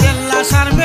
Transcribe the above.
কেল্লা সারবে